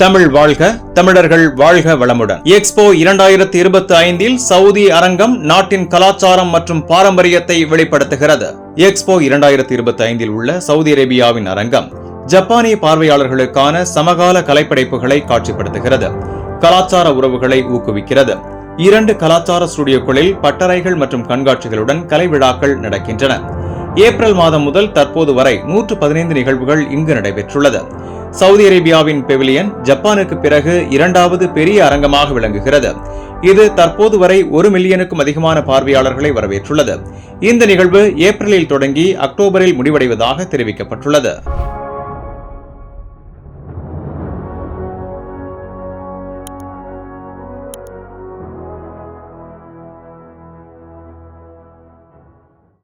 தமிழ் வாழ்க தமிழர்கள் வாழ்க வளமுடன். எக்ஸ்போ இரண்டாயிரத்தி இருபத்தி ஐந்தில் சவுதி அரங்கம் நாட்டின் கலாச்சாரம் மற்றும் பாரம்பரியத்தை வெளிப்படுத்துகிறது. எக்ஸ்போ இரண்டாயிரத்தி இருபத்தி ஐந்தில் உள்ள சவுதி அரேபியாவின் அரங்கம் ஜப்பானிய பார்வையாளர்களுக்கான சமகால கலைப்படைப்புகளை காட்சிப்படுத்துகிறது. கலாச்சார உறவுகளை ஊக்குவிக்கிறது. இரண்டு கலாச்சார ஸ்டுடியோக்களில் பட்டறைகள் மற்றும் கண்காட்சிகளுடன் கலை விழாக்கள் நடக்கின்றன. ஏப்ரல் மாதம் முதல் தற்போது வரை நூற்று பதினைந்து நிகழ்வுகள் இங்கு நடைபெற்றுள்ளது. சவுதி அரேபியாவின் பெவிலியன் ஜப்பானுக்கு பிறகு இரண்டாவது பெரிய அரங்கமாக விளங்குகிறது. இது தற்போது வரை ஒரு மில்லியனுக்கும் அதிகமான பார்வையாளர்களை வரவேற்றுள்ளது. இந்த நிகழ்வு ஏப்ரலில் தொடங்கி அக்டோபரில் முடிவடைவதாக தெரிவிக்கப்பட்டுள்ளது.